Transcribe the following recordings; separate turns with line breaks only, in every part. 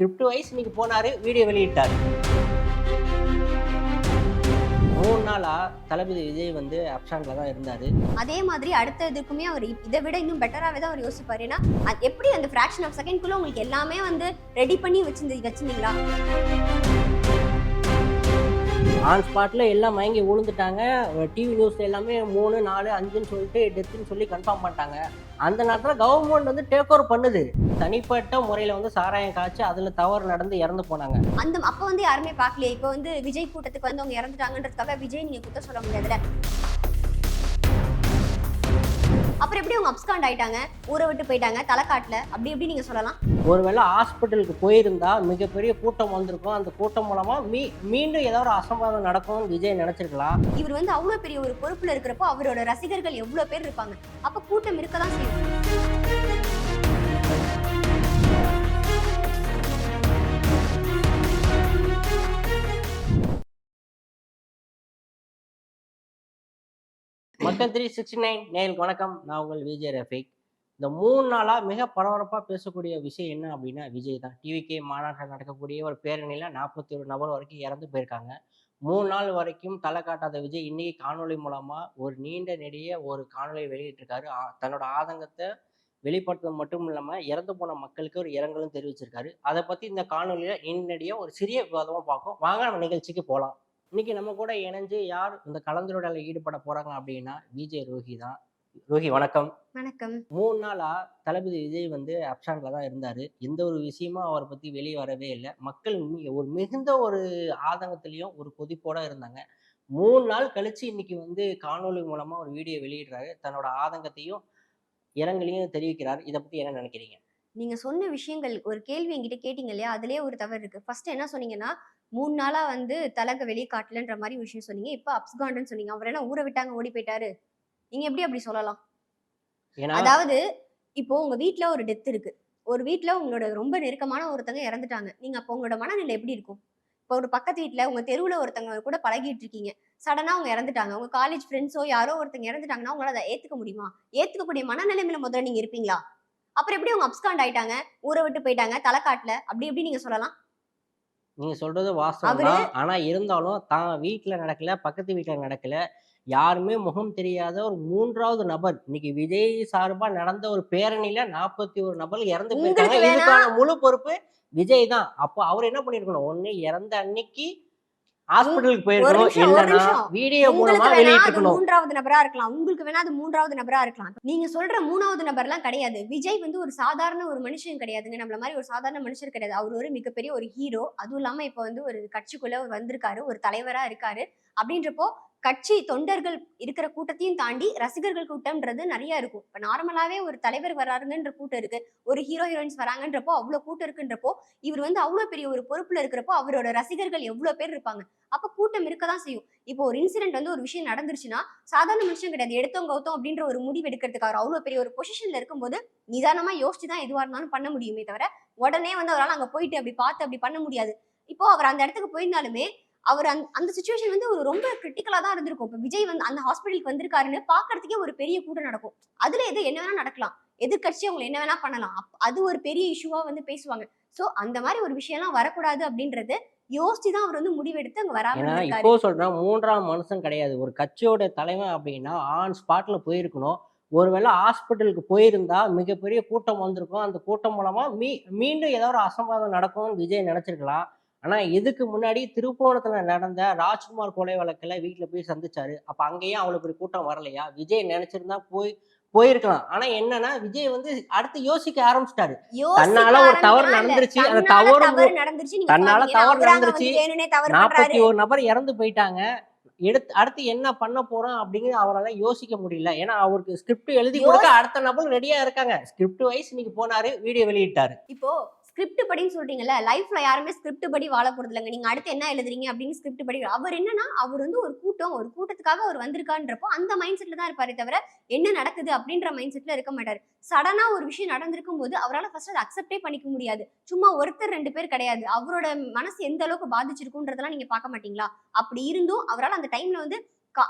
Crypto wise இன்னைக்கு போனார் video வெளியிட்டார். மூணு நாளா தளபதி விஜய் வந்து அப்சான்ல தான் இருந்தார்.
அதே மாதிரி அடுத்த இதுக்குமே அவர் இதை விட இன்னும் பெட்டராகவே தான் அவர் யோசிப்பார். ஏன்னா அது எப்படி அந்த ஃப்ராக்ஷன் ஆஃப் செகண்ட்குள்ளே உங்களுக்கு எல்லாமே வந்து ரெடி பண்ணி வச்சிருந்து வச்சிருந்தீங்களா?
ஆன் ஸ்பாட்ல எல்லாம் மயங்கி விழுந்துட்டாங்க டிவி நியூஸ் எல்லாமே மூணு நாலு அஞ்சுன்னு சொல்லிட்டு டெத்துன்னு சொல்லி கன்ஃபார்ம் பண்ணிட்டாங்க. அந்த நேரத்தில் கவர்மெண்ட் வந்து டேக் ஓவர் பண்ணுது. தனிப்பட்ட முறையில் வந்து சாராயம் காய்ச்சி அதில் தவறு நடந்து இறந்து போனாங்க.
அந்த அப்போ வந்து யாருமே பார்க்கலையே. இப்போ வந்து விஜய் கூட்டத்துக்கு வந்து அவங்க இறந்துட்டாங்கன்றதுக்காக விஜய் நீங்க குத்த சொல்ல முடியாதுல்ல? அப்புறம் எப்படி அவங்க அப்ஸ்காண்ட் ஆயிட்டாங்க? ஊரை விட்டு போயிட்டாங்க தலைக்காட்டுல அப்படி எப்படி நீங்க சொல்லலாம்?
ஒருவேளை ஹாஸ்பிட்டலுக்கு போயிருந்தா மிகப்பெரிய கூட்டம் வந்திருக்கும். அந்த கூட்டம் மூலமா மீ மீண்டும் ஏதோ ஒரு அசம்பாதம் நடக்கும்னு விஜய் நினைச்சிருக்கலாம்.
இவர் வந்து அவ்வளவு பெரிய ஒரு பொறுப்புல இருக்கிறப்போ அவரோட ரசிகர்கள் எவ்வளவு பேர் இருப்பாங்க. அப்ப கூட்டம் இருக்கதான் செய்யும்.
மக்கள் த்ரீ சிக்ஸ்டி நைன் நேருக்கு வணக்கம். நான் உங்கள் விஜய் ரஃபிக். இந்த மூணு நாளாக மிக பரபரப்பாக பேசக்கூடிய விஷயம் என்ன அப்படின்னா விஜய் தான். டிவிகே மாநாட்டில் நடக்கக்கூடிய ஒரு பேரணியில் நாற்பத்தி ஒரு நபர் வரைக்கும் இறந்து போயிருக்காங்க. மூணு நாள் வரைக்கும் தலை காட்டாத விஜய் இன்னைக்கு காணொளி மூலமாக ஒரு நீண்ட நெடிய ஒரு காணொலியை வெளியிட்டிருக்காரு. தன்னோட ஆதங்கத்தை வெளிப்படுத்துவது மட்டும் இல்லாமல் இறந்து போன மக்களுக்கு ஒரு இரங்கலும் தெரிவிச்சிருக்காரு. அதை பற்றி இந்த காணொலியில் நீண்டடியாக ஒரு சிறிய விவாதமாக பார்க்கும் வாங்க நம்ம நிகழ்ச்சிக்கு போகலாம் இன்னைக்கு நம்ம கூட இணைஞ்சு யார் இந்த கலந்துரையாடலில் ஈடுபட போறாங்க அப்படின்னா விஜய் ரோஹி தான். ரோஹி வணக்கம்.
வணக்கம்.
மூணு நாளா தளபதி விஜய் வந்து அப்சான்ல தான் இருந்தாரு. எந்த ஒரு விஷயமும் அவரை பத்தி வெளியே வரவே இல்லை. மக்கள் ஒரு மிகுந்த ஒரு ஆதங்கத்திலையும் ஒரு கொதிப்போட இருந்தாங்க. மூணு நாள் கழிச்சு இன்னைக்கு வந்து காணொளி மூலமா ஒரு வீடியோ வெளியிடுறாரு. தன்னோட ஆதங்கத்தையும் இரங்கலையும் தெரிவிக்கிறார். இதை பத்தி என்ன நினைக்கிறீங்க?
நீங்க சொன்ன விஷயங்கள் ஒரு கேள்வி என்கிட்ட கேட்டீங்க இல்லையா? அதுலயே ஒரு தவறு இருக்கு. ஃபர்ஸ்ட் என்ன சொன்னீங்கன்னா மூணு நாளா வந்து தலக வெளியே காட்டலன்ற மாதிரி விஷயம் சொன்னீங்க. இப்ப அப்ஸ்காண்டுன்னு சொன்னீங்க. அவர் என்ன ஊரை விட்டாங்க ஓடி போயிட்டாரு? நீங்க எப்படி அப்படி சொல்லலாம்? அதாவது இப்போ உங்க வீட்ல ஒரு டெத் இருக்கு. ஒரு வீட்ல உங்களோட ரொம்ப நெருக்கமான ஒருத்தங்க இறந்துட்டாங்க. நீங்க அப்போ உங்களோட மனநிலை எப்படி இருக்கும்? இப்போ ஒரு பக்கத்து வீட்ல உங்க தெருவுல ஒருத்தங்க கூட பழகிட்டு இருக்கீங்க. சடனா அவங்க இறந்துட்டாங்க. உங்க காலேஜ் ஃப்ரெண்ட்ஸோ யாரோ ஒருத்தங்க இறந்துட்டாங்கன்னா உங்களால அதை ஏத்துக்க முடியுமா? ஏத்துக்கக்கூடிய மனநிலைமையில முதல்ல நீங்க இருப்பீங்களா? அப்புறம் எப்படி அவங்க அப்ஸ்காண்ட் ஆயிட்டாங்க? ஊரை விட்டு போயிட்டாங்க தலைக்காட்டுல? அப்படி எப்படி நீங்க சொல்லலாம்.
நீங்க சொல்றது வாஸ்தவம் தான். ஆனா இருந்தாலும் தான் வீட்ல நடக்கல பக்கத்து வீட்ல நடக்கல யாருமே முகம் தெரியாத ஒரு மூன்றாவது நபர். இன்னைக்கு விஜய் சார்பா நடந்த ஒரு பேரணியில நாற்பத்தி ஒரு நபர் இறந்து போயிருக்காங்க. இதுக்கான முழு பொறுப்பு விஜய் தான். அப்போ அவர் என்ன பண்ணிருக்கணும்? ஒண்ணு இறந்த அன்னைக்கு ஹாஸ்பிட்டலுக்கு போயிருக்கணும்
நிமிஷம்.
வீடியோ மூலமா வெளியிட்டிருக்கணும்
மூன்றாவது நபரா இருக்கலாம். உங்களுக்கு வேணா அது மூன்றாவது நபரா இருக்கலாம். நீங்க சொல்ற மூணாவது நபர்லாம் கிடையாது. விஜய் வந்து ஒரு சாதாரண ஒரு மனுஷன் கிடையாதுங்க. நம்மள மாதிரி ஒரு சாதாரண மனுஷர் கிடையாது. அவர் ஒரு மிகப்பெரிய ஒரு ஹீரோ அதுவும் இல்லாம இப்ப வந்து ஒரு கட்சிக்குள்ள வந்திருக்காரு. ஒரு தலைவரா இருக்காரு. அப்படின்றப்போ கட்சி தொண்டர்கள் இருக்கிற கூட்டத்தையும் தாண்டி ரசிகர்கள் கூட்டம்ன்றது நிறைய இருக்கும். இப்போ நார்மலாவே ஒரு தலைவர் வராருங்கன்ற கூட்டம் இருக்கு. ஒரு ஹீரோ ஹீரோயின்ஸ் வராங்கன்றப்போ அவ்வளோ கூட்டம் இருக்குன்றப்போ இவர் வந்து அவ்வளோ பெரிய ஒரு பொறுப்புல இருக்கிறப்போ அவரோட ரசிகர்கள் எவ்வளோ பேர் இருப்பாங்க. அப்போ கூட்டம் இருக்க தான் செய்யும். இப்போ ஒரு இன்சிடென்ட் வந்து ஒரு விஷயம் நடந்துருச்சுன்னா சாதாரண மனுஷன் கிடையாது. எடுத்தோம் கௌத்தம் அப்படின்ற ஒரு முடிவு எடுக்கிறதுக்கு அவர் அவ்வளோ பெரிய ஒரு பொசிஷன்ல இருக்கும்போது நிதானமா யோசிச்சு தான் எதுவாக இருந்தாலும் பண்ண முடியுமே தவிர உடனே வந்து அவரால் அங்கே போயிட்டு அப்படி பார்த்து அப்படி பண்ண முடியாது. இப்போ அவர் அந்த இடத்துக்கு போயிருந்தாலுமே அவர் அந்த அந்த சுச்சுவேஷன் வந்து ஒரு ரொம்ப கிரிட்டிக்கலா தான் இருந்திருக்கும். இப்போ விஜய் வந்து அந்த ஹாஸ்பிட்டலுக்கு வந்திருக்காருன்னு பாக்குறதுக்கே ஒரு பெரிய கூட்டம் நடக்கும். அதுல எது என்ன வேணா நடக்கலாம். எதிர்க்கட்சி அவங்க என்ன வேணா பண்ணலாம். அப்- அது ஒரு பெரிய இஷ்யூவா வந்து பேசுவாங்க. சோ அந்த மாதிரி ஒரு விஷயம்லாம் வரக்கூடாது அப்படின்றது யோசிச்சு தான் அவர் வந்து முடிவெடுத்து அங்க வராம
இப்போ சொல்றேன் மூன்றாம் மனுஷன் கிடையாது. ஒரு கட்சியோட தலைவன் அப்படின்னா ஆன் ஸ்பாட்ல போயிருக்கணும். ஒருவேளை ஹாஸ்பிட்டலுக்கு போயிருந்தா மிகப்பெரிய கூட்டம் வந்திருக்கும். அந்த கூட்டம் மூலமா மீ மீண்டும் ஏதோ ஒரு அசம்பாதம் நடக்கும்னு விஜய் நினைச்சிருக்கலாம். ஆனா இதுக்கு முன்னாடி திருப்போணத்துல நடந்த ராஜ்குமார் கொலை வழக்குல வீட்டுல போய் சந்திச்சாரு. அப்ப அங்கேயும் அவ்வளவு பெரிய கூட்டம் வரலையா? விஜய் நினைச்சிருந்தா போய் போயிருக்கலாம். ஆனா என்னன்னா விஜய் வந்து அடுத்து யோசிக்க ஆரம்பிச்சிட்டாரு. தன்னால ஒரு தவறு. நடந்துருச்சு. அந்த தவறு தன்னால. தவறு நடந்துருச்சு. நாற்பத்தி ஒரு நபர் இறந்து போயிட்டாங்க. எடுத்து அடுத்து என்ன பண்ண போறோம் அப்படிங்கிறது அவரால யோசிக்க முடியல. ஏன்னா அவருக்கு ஸ்கிரிப்ட் எழுதி கொடுக்க அடுத்த நபர் ரெடியா இருக்காங்க. ஸ்கிரிப்ட் வைஸ் இன்னைக்கு போனாரு வீடியோ வெளியிட்டாரு.
இப்போ ஸ்கிரிப்ட் படின்னு சொல்றீங்கல்ல லைஃப்ல யாருமே ஸ்கிரிப்ட் படி வாழ போறது இல்லைங்க. நீங்க அடுத்து என்ன எழுதுறீங்க அப்படின்னு ஸ்கிரிப்ட் படி அவர் என்னன்னா அவர் வந்து ஒரு கூட்டம் ஒரு கூட்டத்துக்காக அவர் வந்திருக்கான்றப்போ அந்த மைண்ட் செட்ல தான் இருப்பாரே தவிர என்ன நடக்குது அப்படின்ற மைண்ட் செட்ல இருக்க மாட்டார். சடனா ஒரு விஷயம் நடந்திருக்கும் போது அவரால் ஃபர்ஸ்ட் அதை அக்செப்டே பண்ணிக்க முடியாது. சும்மா ஒருத்தர் ரெண்டு பேர் கிடையாது. அவரோட மனசு எந்த அளவுக்கு பாதிச்சிருக்குன்றதெல்லாம் நீங்க பார்க்க மாட்டீங்களா? அப்படி இருந்தும் அவரால் அந்த டைம்ல வந்து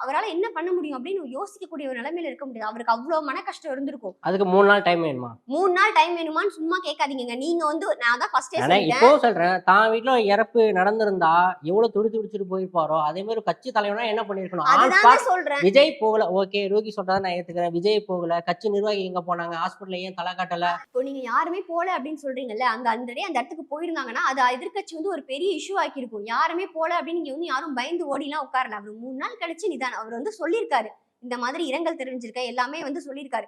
அவரால என்ன பண்ண முடியும் அப்படின்னு யோசிக்கக்கூடிய ஒரு நிலைமையில இருக்க முடியாது. அவருக்கு அவ்வளவு மன கஷ்டம் இருந்திருக்கும்.
அதுக்கு மூணு நாள் டைம் வேணுமா?
மூணு நாள் டைம் வேணுமான்னு சும்மா கேட்காதீங்க நீங்க வந்து நான் தான் ஃபர்ஸ்டே
இப்போ சொல்றேன். தான் வீட்டுல இறப்பு நடந்திருந்தா எவ்வளவு துடி துடிச்சிட்டு போயிருப்பாரோ அதே மாதிரி கட்சி தலைவனா என்ன பண்ணிருக்கணும்
சொல்றேன்.
விஜய் போகல. ஓகே ரூகி சொல்றதை நான் ஏத்துக்கிறேன். விஜய் போகல. கட்சி நிர்வாகி எங்க போனாங்க? ஹாஸ்பிட்டல் ஏன் தலை காட்டல?
இப்போ நீங்க யாருமே போல அப்படின்னு சொல்றீங்கல்ல அங்க அந்த day அந்த இடத்துக்கு போயிருந்தாங்கன்னா அது எதிர்க்கட்சி வந்து ஒரு பெரிய இஷ்யூ ஆக்கியிருக்கும். யாருமே போல அப்படின்னு நீங்க வந்து யாரும் பயந்து ஓடிலாம் உட்காரல. அவர் மூணு நாள் கழிச்சு நிதானம் அவர் வந்து சொல்லியிருக்காரு. இந்த மாதிரி இரங்கல் தெரிஞ்சிருக்க எல்லாமே வந்து சொல்லியிருக்காரு.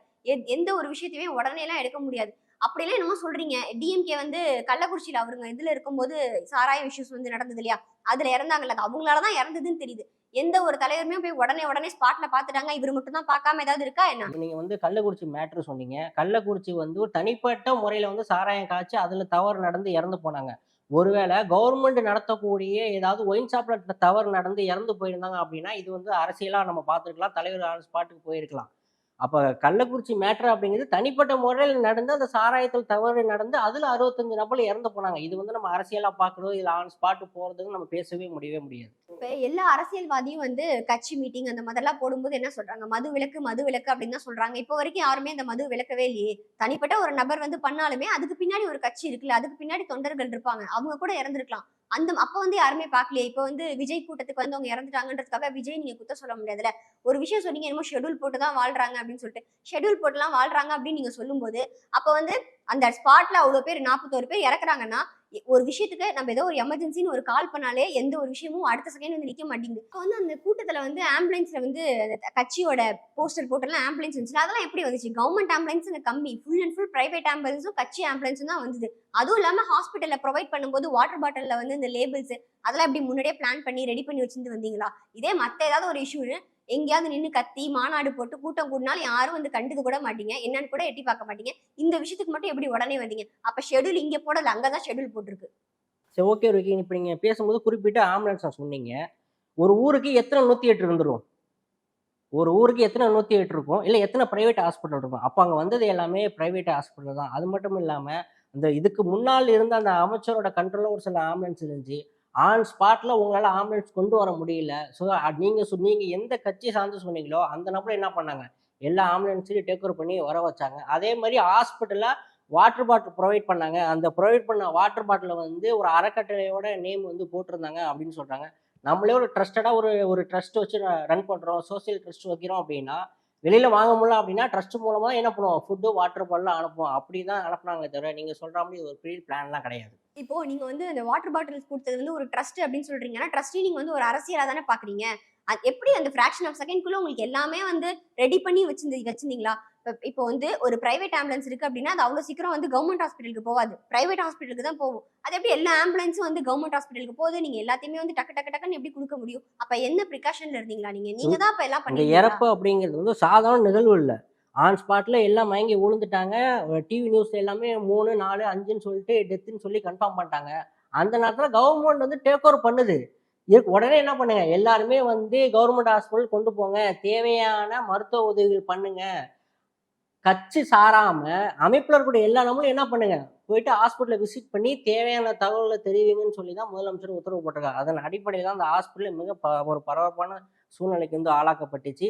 எந்த ஒரு விஷயத்தையுமே உடனே எல்லாம் எடுக்க முடியாது. அப்படிலாம் என்னமோ சொல்றீங்க. டிஎம்கே வந்து கள்ளக்குறிச்சியில அவருங்க இதுல இருக்கும்போது சாராய விஷயம் வந்து நடந்தது இல்லையா? அதுல இறந்தாங்கல்ல. அவங்களால அவங்களாலதான் இறந்ததுன்னு தெரியுது. எந்த ஒரு தலைவருமே போய் உடனே உடனே ஸ்பாட்ல பாத்துட்டாங்க இவர் மட்டும் தான் பார்க்காம ஏதாவது இருக்கா என்ன?
நீங்க வந்து கள்ளக்குறிச்சி மேட்ரு சொன்னீங்க. கள்ளக்குறிச்சி வந்து ஒரு தனிப்பட்ட முறையில வந்து சாராயம் காய்ச்சி அதுல தவறு நடந்து இறந்து போனாங்க. ஒருவேளை கவர்மெண்ட் நடத்தக்கூடிய ஏதாவது ஒயின் ஷாப்ல தவறு நடந்து இறந்து போயிருந்தாங்க அப்படின்னா இது வந்து அரசியலா நம்ம பார்த்துருக்கலாம். தலைவர் அரசு ஸ்பாட்டுக்கு போயிருக்கலாம். அப்போ கள்ளக்குறிச்சி மேட்ரு அப்படிங்கிறது தனிப்பட்ட முறையில் நடந்து அந்த சாராயத்தில் தவறு நடந்து அதில் அறுபத்தஞ்சு நபர் இறந்து போனாங்க. இது வந்து நம்ம அரசியலாக பார்க்கறதோ இதில் ஆன் ஸ்பாட்டு போறதுன்னு நம்ம பேசவே முடியவே முடியாது.
இப்போ எல்லா அரசியல்வாதியும் வந்து கட்சி மீட்டிங் அந்த மாதிரிலாம் போடும்போது என்ன சொல்றாங்க? மது விலக்கு மது விலக்கு அப்படின்னு தான் சொல்றாங்க. இப்போ வரைக்கும் யாருமே அந்த மது விலக்கவே இல்லையே. தனிப்பட்ட ஒரு நபர் வந்து பண்ணாலுமே அதுக்கு பின்னாடி ஒரு கட்சி இருக்குல்ல அதுக்கு பின்னாடி தொண்டர்கள் இருப்பாங்க. அவங்க கூட இறந்துருக்கலாம். அந்த அப்ப வந்து யாருமே பார்க்கலையே. இப்போ வந்து விஜய் கூட்டத்துக்கு வந்து அவங்க இறந்துட்டாங்கன்றதுக்காக விஜய் நீங்க குத்த சொல்ல முடியாதுல்ல. ஒரு விஷயம் சொன்னீங்க என்னமோ ஷெட்யூல் போட்டு தான் வாழ்றாங்க அப்படின்னு சொல்லிட்டு. ஷெட்யூல் போட்டுலாம் வாழ்றாங்க அப்படின்னு நீங்க சொல்லும்போது அப்ப வந்து அந்த ஸ்பாட்ல அவ்வளவு பேர் நாற்பத்தோரு பேர் இறக்குறாங்கன்னா ஒரு விஷயத்துக்கு நம்ம ஏதோ ஒரு எமர்ஜென்சின்னு ஒரு கால் பண்ணாலே எந்த ஒரு விஷயமும் அடுத்த செகண்ட் வந்து நிக்க மாட்டேங்குது. இப்போ வந்து அந்த கூட்டத்துல வந்து ஆம்புலன்ஸ்ல வந்து கட்சியோட போஸ்டர் போட்டெல்லாம் ஆம்புலன்ஸ் வந்துச்சு அதெல்லாம் எப்படி வந்துச்சு? கவர்மெண்ட் ஆம்புலன்ஸ் கம்மி. ஃபுல் அண்ட் ஃபுல் பிரைவேட் ஆம்புலன்ஸும் கட்சி ஆம்புலன்ஸும் தான் வந்தது. அதுவும் இல்லாம ஹாஸ்பிட்டல்ல ப்ரொவைட் பண்ணும்போது வாட்டர் பாட்டில்ல வந்து இந்த லேபிள்ஸ் அதெல்லாம் எப்படி முன்னாடியே பிளான் பண்ணி ரெடி பண்ணி வச்சிருந்து வந்தீங்களா? இதே மத்த ஏதாவது ஒரு இஷ்யூன்னு எங்கேயாவது நின்று கத்தி மாநாடு போட்டு கூட்டம் கூடினாலும் யாரும் வந்து கண்டுக்க கூட மாட்டீங்க. என்னன்னு கூட எட்டி பார்க்க மாட்டீங்க. இந்த விஷயத்துக்கு மட்டும் எப்படி உடனே வந்தீங்க? அப்ப ஷெட்யூல் இங்க போடல அங்கதான் ஷெட்யூல் போட்டிருக்கு.
சரி ஓகே ஓகே இப்போ நீங்கள் பேசும்போது குறிப்பிட்ட ஆம்புலன்ஸ் சொன்னீங்க. ஒரு ஊருக்கு எத்தனை நூற்றி எட்டு இருந்துரும்? ஒரு ஊருக்கு எத்தனை நூற்றி எட்டு இருக்கும்? இல்லை எத்தனை ப்ரைவேட் ஹாஸ்பிட்டல் இருக்கும்? அப்போ அங்கே வந்தது எல்லாமே ப்ரைவேட் ஹாஸ்பிட்டல் தான். அது மட்டும் இல்லாமல் அந்த இதுக்கு முன்னால் இருந்த அந்த அமைச்சரோட கண்ட்ரோலில் ஒரு சில ஆம்புலன்ஸ் இருந்துச்சு. ஆன் ஸ்பாட்டில் உங்களால் ஆம்புலன்ஸ் கொண்டு வர முடியல. ஸோ நீங்கள் சொ நீங்கள் எந்த கட்சி சார்ந்து சொன்னீங்களோ அந்த நபர் என்ன பண்ணாங்க? எல்லா ஆம்புலன்ஸையும் டேக் ஓவர் பண்ணி வர வச்சாங்க. அதே மாதிரி ஹாஸ்பிட்டலில் வாட்டர் பாட்டில் ப்ரொவைட் பண்ணாங்க. அந்த ப்ரொவைட் பண்ண வாட்டர் பாட்டிலில் வந்து ஒரு அறக்கட்டளையோட நேம் வந்து போட்டிருந்தாங்க அப்படின்னு சொல்கிறாங்க நம்மளே ஒரு ட்ரஸ்டடாக ஒரு ஒரு ட்ரஸ்ட் வச்சு ரன் பண்ணுறோம் சோசியல் ட்ரஸ்ட் வைக்கிறோம் அப்படின்னா வெளியில் வாங்க முடியல அப்படின்னா ட்ரஸ்ட் மூலமாக என்ன பண்ணுவோம்? ஃபுட்டு வாட்டர் பாட்டிலாம் அனுப்புவோம். அப்படி தான் அனுப்புனாங்களே தவிர நீங்கள் சொல்கிற மாதிரி ஒரு பெரிய பிளான்லாம் கிடையாது.
இப்போ நீங்க வந்து அந்த வாட்டர் பாட்டில்ஸ் கொடுத்தது வந்து ஒரு ட்ரஸ்ட் அப்படின்னு சொல்றீங்கன்னா ட்ரஸ்டையும் நீங்க வந்து ஒரு அரசியலா தானே பாக்குறீங்க. அது எப்படி அந்த ஃபிராக்ஷன் ஆஃப் செகண்ட்குள்ள உங்களுக்கு எல்லாமே வந்து ரெடி பண்ணி வச்சிருந்து வச்சிருந்தீங்களா? இப்ப- இப்போ வந்து ஒரு பிரைவேட் ஆம்புலன்ஸ் இருக்கு அப்படின்னா அது அவ்வளவு சீக்கிரம் வந்து கவர்மெண்ட் ஹாஸ்பிட்டலுக்கு போகாது. பிரைவேட் ஹாஸ்பிட்டலுக்கு தான் போகும். அது எப்படி எல்லா ஆம்புலன்ஸும் வந்து கவர்மெண்ட் ஹாஸ்பிட்டலுக்கு போகுது? நீங்க எல்லாத்தையுமே வந்து டக்கு டக்கு டக்குன்னு எப்படி கொடுக்க முடியும்? அப்ப என்ன ப்ரிகாஷன்ல இருந்தீங்களா நீங்க? நீங்க தான் அப்ப எல்லாம் பண்ணீங்க
இறப்பு அப்படிங்கிறது வந்து சாதாரண நிகழ்வு இல்லை. ஆன் ஸ்பாட்டில் எல்லாம் மயங்கி விழுந்துட்டாங்க டிவி நியூஸ் எல்லாமே மூணு நாலு அஞ்சுன்னு சொல்லிட்டு டெத்துன்னு சொல்லி கன்ஃபார்ம் பண்ணிட்டாங்க. அந்த நேரத்தில் கவர்மெண்ட் வந்து டேக் ஓவர் பண்ணுது. இதுக்கு உடனே என்ன பண்ணுங்க? எல்லாருமே வந்து கவர்மெண்ட் ஹாஸ்பிட்டல் கொண்டு போங்க. தேவையான மருத்துவ உதவிகள் பண்ணுங்க. கட்சி சாராம அமைப்பில் இருக்கக்கூடிய எல்லா நம்மளும் என்ன பண்ணுங்க? போயிட்டு ஹாஸ்பிட்டலில் விசிட் பண்ணி தேவையான தகவலை தெரிவிங்கன்னு சொல்லி தான் முதலமைச்சர் உத்தரவு போட்டிருக்காங்க அதன் அடிப்படையில் தான் அந்த ஹாஸ்பிட்டல் மிக ப ஒரு பரபரப்பான சூழ்நிலைக்கு வந்து ஆளாக்கப்பட்டுச்சு.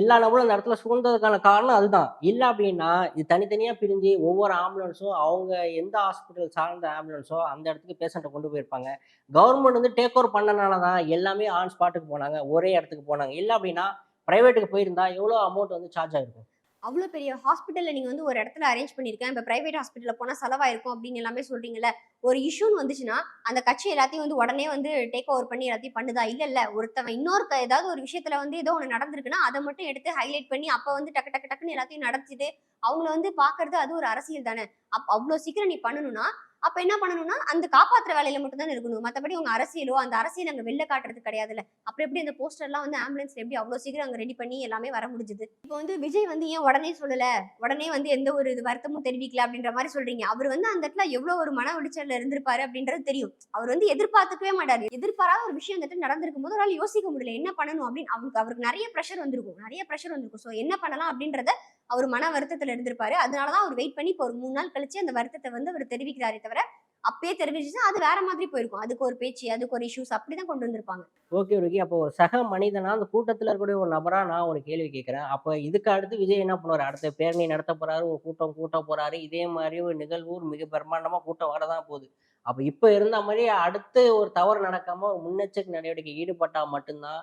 எல்லா நபரும் அந்த இடத்துல சூழ்ந்ததுக்கான காரணம் அதுதான். இல்லை அப்படின்னா இது தனித்தனியாக பிரிஞ்சு ஒவ்வொரு ஆம்புலன்ஸும் அவங்க எந்த ஹாஸ்பிட்டல் சார்ந்த ஆம்புலன்ஸோ அந்த இடத்துக்கு பேஷண்ட்டை கொண்டு போயிருப்பாங்க. கவர்மெண்ட் வந்து டேக் ஓவர் பண்ணனால தான் எல்லாமே ஆன் ஸ்பாட்டுக்கு போனாங்க ஒரே இடத்துக்கு போனாங்க. இல்லை அப்படின்னா ப்ரைவேட்டுக்கு போயிருந்தா எவ்வளோ அமௌண்ட் வந்து சார்ஜ் ஆகிருக்கும்
அவ்வளோ பெரிய ஹாஸ்பிட்டலில் நீங்கள் வந்து ஒரு இடத்துல அரேஞ்ச் பண்ணியிருக்கேன் இப்போ ப்ரைவேட் ஹாஸ்பிட்டலில் போனால் செலவாயிருக்கும் அப்படின்னு எல்லாமே சொல்றீங்கல்ல. ஒரு இஷ்யூன்னு வந்துச்சுன்னா அந்த கட்சி எல்லாத்தையும் வந்து உடனே வந்து டேக் ஓவர் பண்ணி எல்லாத்தையும் பண்ணுதா? இல்லை இல்லை. ஒருத்தவன் இன்னொரு ஏதாவது ஒரு விஷயத்தில் வந்து ஏதோ ஒன்று நடந்திருக்குன்னா அதை மட்டும் எடுத்து ஹைலைட் பண்ணி அப்போ வந்து டக்கு டக்கு டக்குன்னு எல்லாத்தையும் நடத்திட்டு அவங்கள வந்து பார்க்கறது அது ஒரு அரசியல் தானே. அப் அவ்வளோ சீக்கிரம் நீ பண்ணணும்னா அப்ப என்ன பண்ணணும்னா அந்த காப்பாத்துற வேலையில மட்டும் தான் இருக்கணும். மத்தபடி உங்க அரசியலோ அந்த அரசியல் அங்க வெளில காட்டுறது கிடையாதுல்ல. அப்புறம் எப்படி அந்த போஸ்டர்லாம் வந்து ஆம்புலன்ஸ் எப்படி அவ்வளோ சீக்கிரம் அங்க ரெடி பண்ணி எல்லாமே வர முடிஞ்சுது? இப்போ வந்து விஜய் வந்து ஏன் உடனே சொல்லல? உடனே வந்து எந்த ஒரு இது வருத்தமும் தெரிவிக்கல அப்படின்ற மாதிரி சொல்றீங்க. அவர் வந்து அந்த இடத்துல எவ்வளவு ஒரு மன உளைச்சல்ல இருந்திருப்பாரு அப்படின்றது தெரியும். அவர் வந்து எதிர்பார்த்துக்கவே மாட்டாரு. எதிர்பாராத ஒரு விஷயம் அந்த இடத்துல நடந்திருக்கும் போது அவரால் யோசிக்க முடியல. என்ன பண்ணணும் அப்படின்னு அவருக்கு அவருக்கு நிறைய ப்ரெஷர் வந்திருக்கும். நிறைய ப்ரெஷர் வந்திருக்கும். ஸோ என்ன பண்ணலாம் அப்படின்றத அவர் மன வருத்தத்தில் இருந்திருப்பாரு. அதனாலதான் அவர் வெயிட் பண்ணி இப்போ ஒரு மூணு நாள் கழிச்சு அந்த வருத்தத்தை வந்து அவர் தெரிவிக்கிறாரே தவிர அப்பயே தெரிவிச்சுன்னா அது வேற மாதிரி போயிருக்கும். அதுக்கு ஒரு பேச்சு அதுக்கு ஒரு இஷ்யூஸ் அப்படிதான் கொண்டு வந்திருப்பாங்க.
ஓகே ஓகே அப்போ ஒரு சக மனிதனா அந்த கூட்டத்துல இருக்கக்கூடிய ஒரு நபரா நான் ஒரு கேள்வி கேட்கிறேன். அப்ப இதுக்கு அடுத்து விஜய் என்ன பண்ணுவார்? அடுத்த பேரணி நடத்த போறாரு ஒரு கூட்டம் கூட்ட போறாரு. இதே மாதிரி ஒரு நிகழ்வு மிக பிரம்மாண்டமா கூட்டம் வரதான் போகுது. அப்ப இப்ப இருந்த மாதிரி அடுத்து ஒரு தவறு நடக்காம ஒரு முன்னெச்சரிக்கை நடவடிக்கை ஈடுபட்டா மட்டும்தான்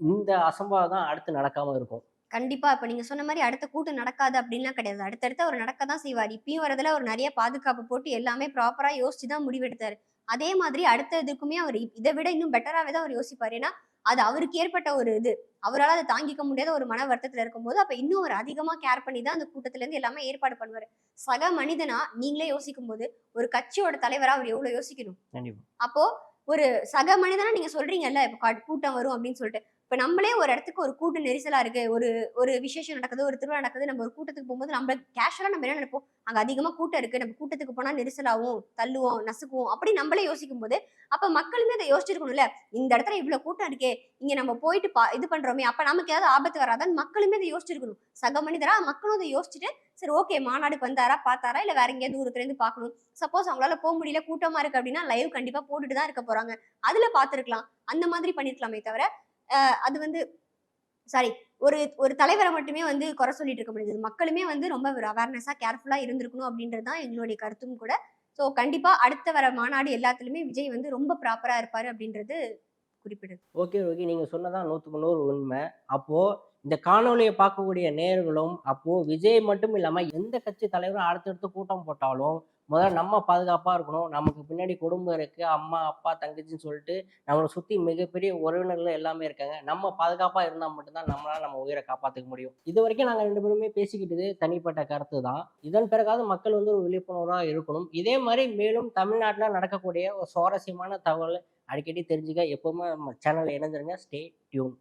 இந்த அசம்பாவிதம் தான் அடுத்து நடக்காம இருக்கும்.
கண்டிப்பா. இப்ப நீங்க சொன்ன மாதிரி அடுத்த கூட்டம் நடக்காது அப்படின்லாம் கிடையாது. அடுத்தடுத்து அவர் நடக்க தான் செய்வார். இப்பயும் வரதுல அவர் நிறைய பாதுகாப்பு போட்டு எல்லாமே ப்ராப்பரா யோசிச்சு தான் முடிவெடுத்தாரு. அதே மாதிரி அடுத்த இதுக்குமே அவர் இதை விட இன்னும் பெட்டராவே தான் அவர் யோசிப்பார். ஏன்னா அது அவருக்கு ஏற்பட்ட ஒரு இது. அவரால் அதை தாங்கிக்க முடியாத ஒரு மன வருத்தத்துல இருக்கும்போது அப்ப இன்னும் அவர் அதிகமா கேர் பண்ணி தான் அந்த கூட்டத்துல இருந்து எல்லாமே ஏற்பாடு பண்ணுவாரு. சக மனிதனா நீங்களே யோசிக்கும் போது ஒரு கட்சியோட தலைவரா அவர் எவ்வளவு யோசிக்கணும்? அப்போ ஒரு சக மனிதனா நீங்க சொல்றீங்கல்ல இப்ப கூட்டம் வரும் அப்படின்னு சொல்லிட்டு இப்போ நம்மளே ஒரு இடத்துக்கு ஒரு கூட்ட நெரிசலாக இருக்குது ஒரு ஒரு விசேஷம் நடக்குது ஒரு திருவிழா நடக்குது நம்ம ஒரு கூட்டத்துக்கு போகும்போது நம்ம கேஷுவலாக நம்ம என்ன நினைப்போம்? அங்கே அதிகமாக கூட்டம் இருக்குது நம்ம கூட்டத்துக்கு போனால் நெரிசலாவும் தள்ளுவோம் நசுக்குவோம் அப்படி நம்மளே யோசிக்கும் போது அப்போ மக்களுமே அதை யோசிச்சிருக்கணும்ல? இந்த இடத்துல இவ்வளோ கூட்டம் இருக்கே இங்கே நம்ம போயிட்டு பா இது பண்ணுறோமே அப்போ நமக்கு ஏதாவது ஆபத்து வராதான்னு மக்களுமே அதை யோசிச்சிருக்கணும். சக மனிதரா மக்களும் அதை யோசிச்சுட்டு சரி ஓகே மாநாடுக்கு வந்தாரா பார்த்தாரா? இல்லை வேற எங்கேயாவது தூரத்துலேருந்து பார்க்கணும். சப்போஸ் அவங்களால போக முடியல கூட்டமாக இருக்கு அப்படின்னா லைவ் கண்டிப்பாக போட்டுட்டு தான் இருக்க போகிறாங்க அதில் பார்த்துருக்கலாம். அந்த மாதிரி பண்ணியிருக்கலாமே தவிர அது வந்து சாரி ஒரு ஒரு தலைவரை மட்டுமே வந்து குறை சொல்லிட்டு இருக்க முடியாது. மக்களுமே வந்து ரொம்ப ஒரு அவேர்னஸாக கேர்ஃபுல்லாக இருந்திருக்கணும் அப்படின்றது தான் எங்களுடைய கருத்தும் கூட. ஸோ கண்டிப்பாக அடுத்த வர மாநாடு எல்லாத்துலேயுமே விஜய் வந்து ரொம்ப ப்ராப்பராக இருப்பார் அப்படின்றது குறிப்பிடுது.
ஓகே ஓகே நீங்கள் சொன்னதான் நூற்றுக்கு நூறு உண்மை. அப்போது இந்த காணொலியை பார்க்கக்கூடிய நேர்களும் அப்போது விஜய் மட்டும் இல்லாமல் எந்த கட்சி தலைவரும் அடுத்தடுத்து கூட்டம் போட்டாலும் முதல்ல நம்ம பாதுகாப்பாக இருக்கணும். நமக்கு பின்னாடி குடும்பம் இருக்கு. அம்மா அப்பா தங்கச்சின்னு சொல்லிட்டு நம்மளை சுற்றி மிகப்பெரிய உறவினர்கள் எல்லாமே இருக்காங்க. நம்ம பாதுகாப்பாக இருந்தால் மட்டும்தான் நம்மளால் நம்ம உயிரை காப்பாற்றிக்க முடியும். இது வரைக்கும் நாங்கள் ரெண்டு பேருமே பேசிக்கிட்டது தனிப்பட்ட கருத்து தான். இதன் பிறகாவது மக்கள் வந்து ஒரு விழிப்புணர்வாக இருக்கணும். இதே மாதிரி மேலும் தமிழ்நாட்டில் நடக்கக்கூடிய ஒரு சுவாரஸ்யமான தகவல் அடிக்கடி தெரிஞ்சுக்க எப்போவுமே நம்ம சேனல் இணைஞ்சிருங்க ஸ்டே டியூன்